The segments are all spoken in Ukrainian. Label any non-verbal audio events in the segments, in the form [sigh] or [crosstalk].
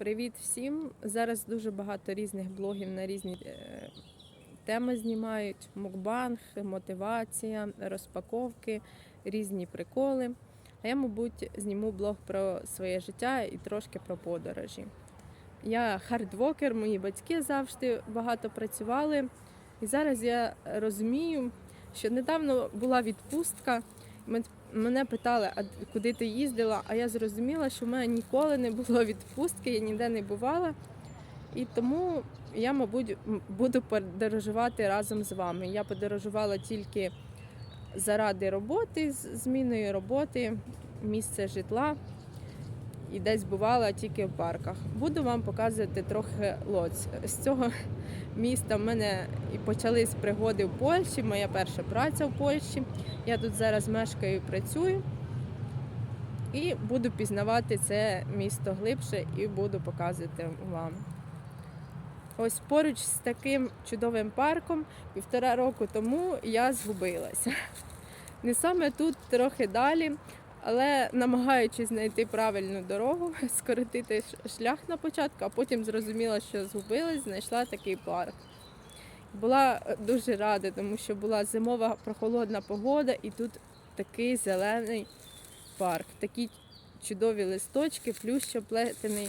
Привіт всім! Зараз дуже багато різних блогів на різні е, теми знімають: мукбанг, мотивація, розпаковки, різні приколи. А я, мабуть, зніму блог про своє життя і трошки про подорожі. Я хардвокер, мої батьки завжди багато працювали. І зараз я розумію, що недавно була відпустка. Мен- Мене питали, а куди ти їздила? А я зрозуміла, що в мене ніколи не було [laughs] відпустки, я ніде не бувала. І тому я, мабуть, буду подорожувати разом з вами. Я подорожувала тільки заради роботи, зміною роботи, місце житла і десь бувала тільки в парках. Буду вам показувати трохи Лоць. З цього міста в мене і почались пригоди в Польщі. Моя перша праця в Польщі. Я тут зараз мешкаю і працюю. І буду пізнавати це місто глибше і буду показувати вам. Ось поруч з таким чудовим парком півтора року тому я згубилася. Не саме тут, трохи далі, але намагаючись знайти правильну дорогу, [laughs] скоротити шлях на початку, а потім зрозуміла, що згубилась, знайшла такий парк. Була е, дуже рада, тому що була зимова прохолодна погода, і тут такий зелений парк, такі чудові листочки, плющ оплетений.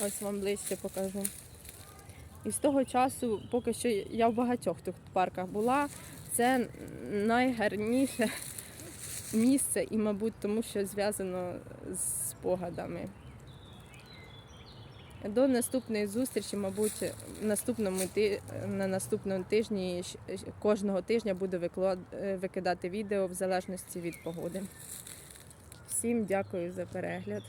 Ось вам ближче покажу. І з того часу, поки що я в багатьох тут парках була, це найгарніше місце, і, мабуть, тому що зв'язано з спогадами. До наступної зустрічі, мабуть, наступному ти- на наступному тижні кожного тижня буду е, викидати відео в залежності від погоди. Всім дякую за перегляд.